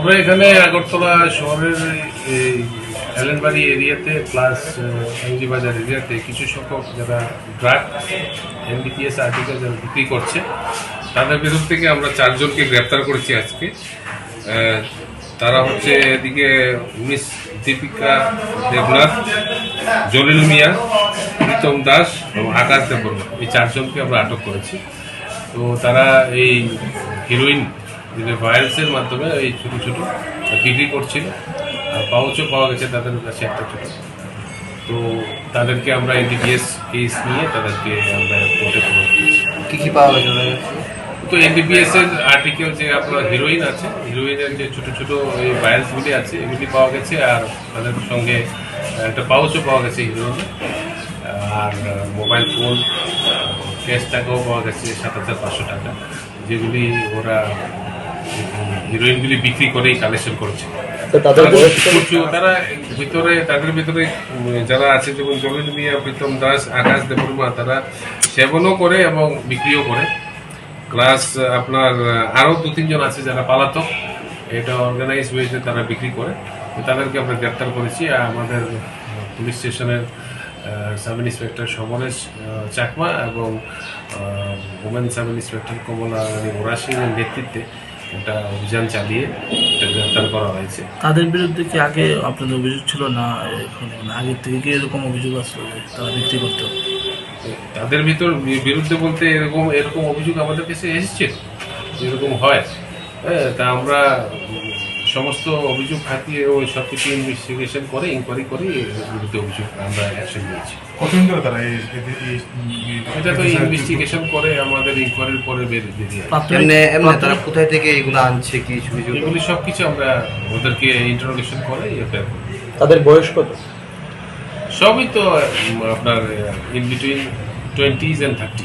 আমরা এখানে আগরতলা শহরের এই অ্যালেনবাড়ি এরিয়াতে প্লাস এমজি বাজার এরিয়াতে কিছু সংখ্যক যারা ড্রাগ এনডিপিএস আর্টিকেল যারা বিক্রি করছে, তাদের ভেতর থেকে আমরা চারজনকে গ্রেপ্তার করেছি আজকে। তারা হচ্ছে এদিকে মিস দীপিকা দেবনাথ, জলিল মিয়া, প্রীতম দাস এবং আকাশ দেববর্মা। এই চারজনকে আমরা আটক করেছি। তো তারা এই হিরোইন যেটা ভাইরাসের মাধ্যমে এই ছোটো ছোটো বিক্রি করছিল। আর পাউচও পাওয়া গেছে তাদের কাছে একটা ছোটো। তো তাদেরকে আমরা এনডিপিএস কেস নিয়ে তাদেরকে আমরা কোর্টে কি কি পাওয়া গেছে তো এনডিপিএস এর আর্টিকেল যে আপনার হিরোইন আছে হিরোইনের যে ছোট ছোট এই ভাইরাসগুলি আছে এগুলি পাওয়া গেছে। আর তাদের সঙ্গে একটা পাউচও পাওয়া গেছে হিরোইনের আর মোবাইল ফোন ক্যাশ টাকাও পাওয়া গেছে সাত হাজার পাঁচশো টাকা। যেগুলি ওরা হিরোইনগুলি বিক্রি করেই কালেকশন করেছে। তারা ভিতরে তাদের ভিতরে যারা আছে যেমন জলিল মিয়া প্রীতম দাস আকাশ দেববর্মা তারা সেবনও করে এবং বিক্রিও করে। প্লাস আপনার আহ, আরও দু তিনজন আছে যারা পালাতক। এটা অর্গানাইজ ওয়েতে তারা বিক্রি করে। তাদেরকে আমরা গ্রেপ্তার করেছি। আর আমাদের পুলিশ স্টেশনের সাব ইন্সপেক্টর সমরেশ চাকমা এবং ওমেন সাব ইন্সপেক্টর কমলা ওরাসিংয়ের নেতৃত্বে একটা অভিযান চালিয়ে এটা গ্রেপ্তার করা হয়েছে। তাদের বিরুদ্ধে কি আগে আপনাদের অভিযোগ ছিল না এখন মানে আগের থেকে কি এরকম অভিযোগ আসলো তারা বিক্রি করতো? তাদের ভিতর বিরুদ্ধে বলতে এরকম এরকম অভিযোগ আমাদের কাছে এসেছে এরকম হয়। হ্যাঁ তা আমরা সমস্ত অভিযোগ খাতিয়ে ওই সব কিছু ইনভেস্টিগেশন করে ইনকোয়ারি করে বিরুদ্ধে অভিযোগ আমরা অ্যাকশন নিয়েছি। কতদিন ধরে তারা? এটা তো ইনভেস্টিগেশন করে আমাদের ইনকোয়ারির পরে বের বেরিয়ে তারা কোথায় থেকে এগুলো আনছে কি এগুলি সব কিছু আমরা ওদেরকে ইন্টারোগেশন করে এফআইআর তাদের বয়স কত? সবই তো আপনার in between twenties and thirty